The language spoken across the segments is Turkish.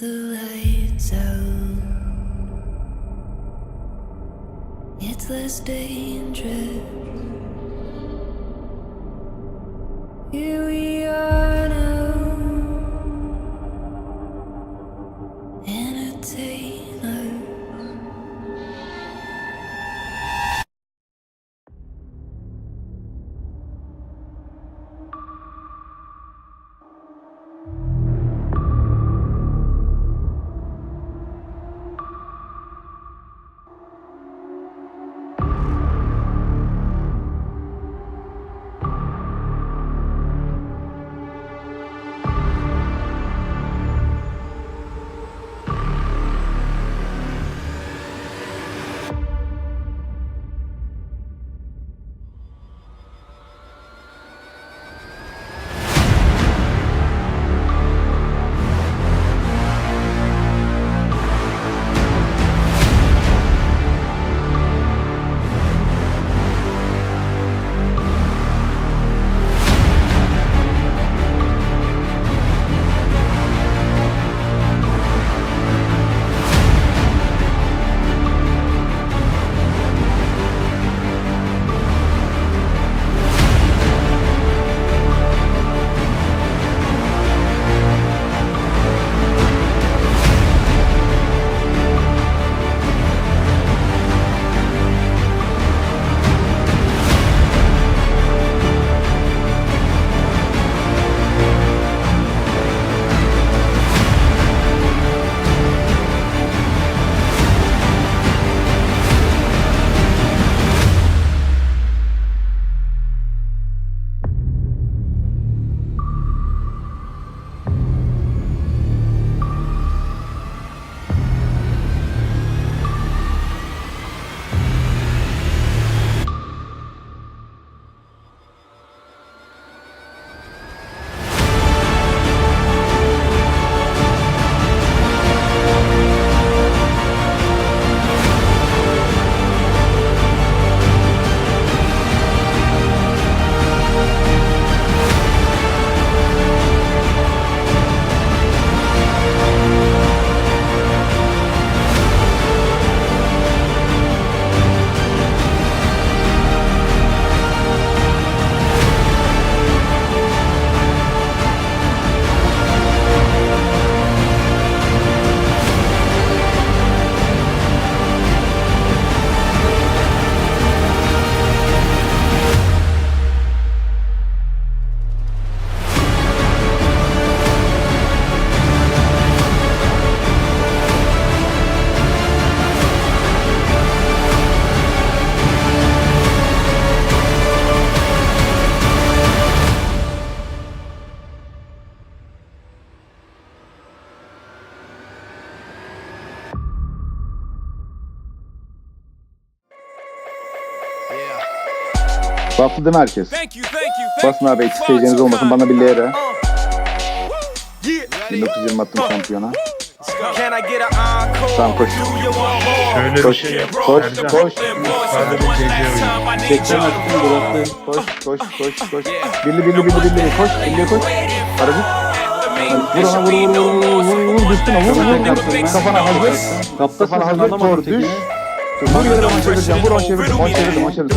the lights out, it's less dangerous. Here Baktı değil mi herkes? Thank you, thank you, thank Basın abi you. eksik seyirciniz olmasın bana bir. Uh, yeah. 1920 attım şampiyona. Tamam koş. Şöyle bir Koş, şey yap. koş, Ercan. koş. Sadece oyunu. Çekten attım bıraktım. Koş, koş, koş, koş. Birli, birli, birli, birli. Koş, birliye koş. Parazit. Vur ona, vur, vur, vur, vur, vur, vur, düştün vur, vur, vur. Kafana hazır. Kafana hazır, tor, düş. Vur yere on çevireceğim, vur on çevirdim, on çevirdim, on çevirdim.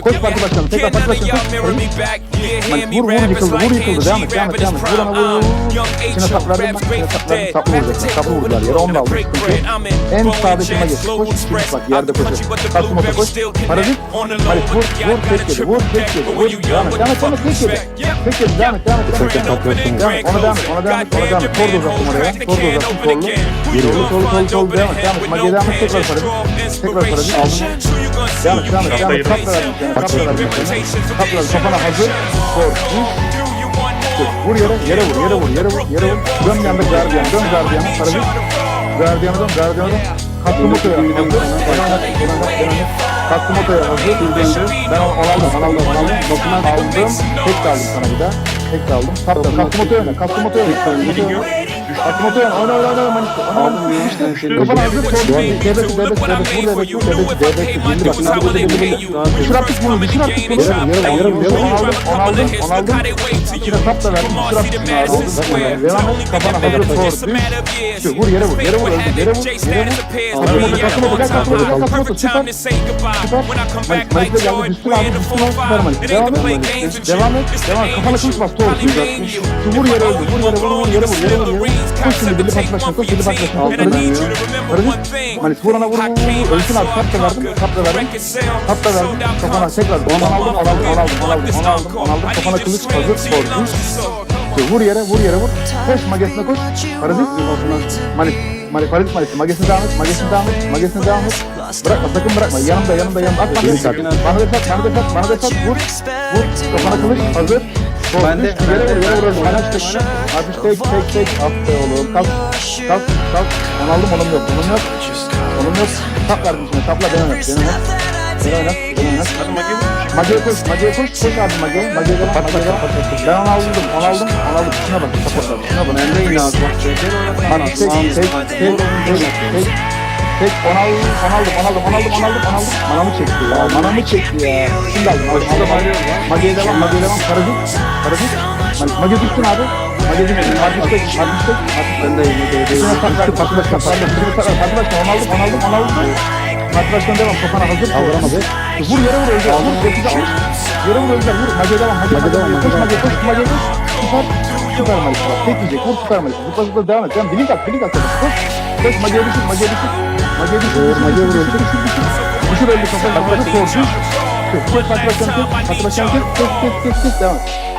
Koş parti başkanı, tekrar parti başkanı, koş. Vur, vur, yıkıldı, vur, yıkıldı. Devam et, devam et, devam et. Vur ona, vur, vur, vur. İçine sap verdim ben, içine sap verdim. Saplı vuracaksın, saplı vurdular yere, onu da aldım. Koş, ikimiz bak, yerde koşuyor. Koş, parazit, Halit vur, vur, tek yedi, vur, tek yedi, vur, devam et, devam et, devam et, tek yedi. Tek yedi, devam et, devam et, devam et. Devam et, ona devam et, ona devam et, ona devam et. Tor da uzattım oraya, tor da uzattım, torlu. Yürü, torlu, torlu, torlu, devam et, devam et. Mage'ye devam et, tekrar parazit draw inspiration. Sure you're gonna see you can't replace him. Cheap imitation for this generation. Do you want more? Vur yere, yere vur, yere vur, yere vur, yere vur. Dön bir anda gardiyan, dön gardiyana, sarı bir. Gardiyana dön, gardiyana dön. Katlı motoya hazır. Katlı motoya hazır. Ben onu aldım, onu aldım, onu aldım. Dokunan aldım. Tek aldım sana bir daha. Tek aldım. Katlı motoya ne? Katlı motoya ne? Aklıma koyan ana ana ana manik. Ana ana düştü düştü. Kafana hazır koy. Debek debek debek debek debek debek debek debek. Düşür artık bunu düşür artık bunu. Yarım yarım yarım yarım. Onu aldım onu aldım onu aldım. İçine kap da verdim. Düşür artık bunu aldım. Devam et kafana hazır koy. Düşür vur yere vur yere vur yere vur yere vur. Aklıma koy aklıma koy aklıma koy aklıma koy. Süper süper. Manik manikle geldi düştü abi düştü abi. Süper manik. Devam et manik. Devam et devam et. Kafana konuşmaz. Doğru. Vur yere vur yere vur yere vur yere vur. Koş şimdi, birli pas başına, koş, birli pas başına. Al, Parazit. Parazit. Malis, vur ona, vur, vur. Ölsün abi, tap da verdim, tap da verdim. Tap da verdim, kafana tekrar. Onu aldım, onu aldım, onu aldım, onu aldım, onu aldım, onu aldım. Kafana kılıç hazır. İşte vur yere, vur yere, vur. Koş, magesine koş. Parazit. Malis, Malis, Parazit, Malis. Magesine devam et, magesine devam et, magesine devam et. Bırakma, sakın bırakma. Yanımda, yanımda, yanımda. Atma, beni sat. Bana da sat, bana da sat, bana da sat. Vur, vur. Kafana kılıç hazır. Ben de, vur, yere vur. Bana tek, tek, tek, tek. Be oğlum. Kalk, kalk, kalk. Onu aldım, onun yok, onun yok. Onun yok. Tap verdim şimdi, tapla, denem et, denem et. Denem et, denem et. Mage'ye koş, Mage'ye koş, koş abi Mage'ye. Mage'ye devam, Mage'ye devam. Ben onu aldım, onu aldım, onu aldım. Şuna bak, şuna bak. Ben de yine abi. Bak, tek, tek, tek, tek, tek. Tek on aldım, on aldım, on aldım, on aldım, on aldım, on aldım. Manamı çekti ya, manamı çekti ya. Şimdi aldım, aldım, aldım. Magiye devam, magiye devam. Karagül, Karagül. Magi düştün abi. Magi düştün. Artık tek, artık tek. Ben de yine de. Şuna saklar, saklaşma, saklaşma, saklaşma. On aldım, on aldım, on aldım. Maçlaştan devam, kafana hazır. Aldıramadı. Vur yere vur Özcan, vur. Sekiz almış. Yere vur Özcan, vur. Magiye devam, magiye devam. Koş, magiye koş, magiye koş. Süper. Süper Malik. Tek yiyecek, vur Süper Malik. Zıpla zıpla devam et. Devam, bilink at, bilink at. Koş. Koş, magiye düşün, magiye düşün. Mage vuruldu. Düşür elini kafayı. Patlaş korkuş. Patlaş korkuş. Patlaş korkuş. Patlaş korkuş. Devam et.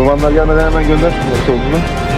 Kurbanlar gelmeden hemen gönder motorunu.